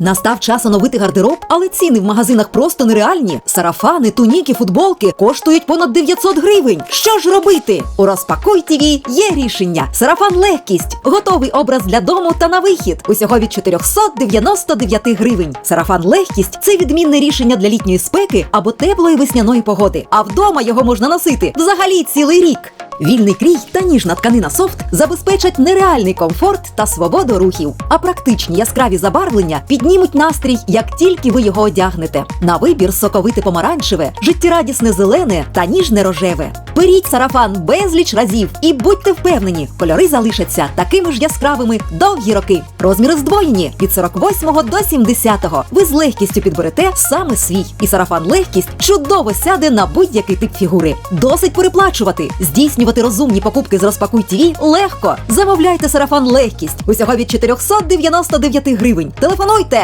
Настав час оновити гардероб, але ціни в магазинах просто нереальні. Сарафани, туніки, футболки коштують понад 900 гривень. Що ж робити? У розпакуй ТВ є рішення. Сарафан легкість, готовий образ для дому та на вихід. Усього від 499 гривень. Сарафан легкість це відмінне рішення для літньої спеки або теплої весняної погоди. А вдома його можна носити взагалі цілий рік. Вільний крій та ніжна тканина софт забезпечать нереальний комфорт та свободу рухів, а практичні яскраві забарвлення піднімуть настрій, як тільки ви його одягнете. На вибір соковите помаранчеве, життєрадісне зелене та ніжне рожеве. Беріть сарафан безліч разів і будьте впевнені, кольори залишаться такими ж яскравими довгі роки. Розміри здвоєні від 48 до 70. Ви з легкістю підберете саме свій. І сарафан легкість чудово сяде на будь-який тип фігури. Досить переплачувати. Здійснювати розумні покупки з розпакуй ТВ легко. Замовляйте сарафан легкість. Усього від 499 гривень. Телефонуйте!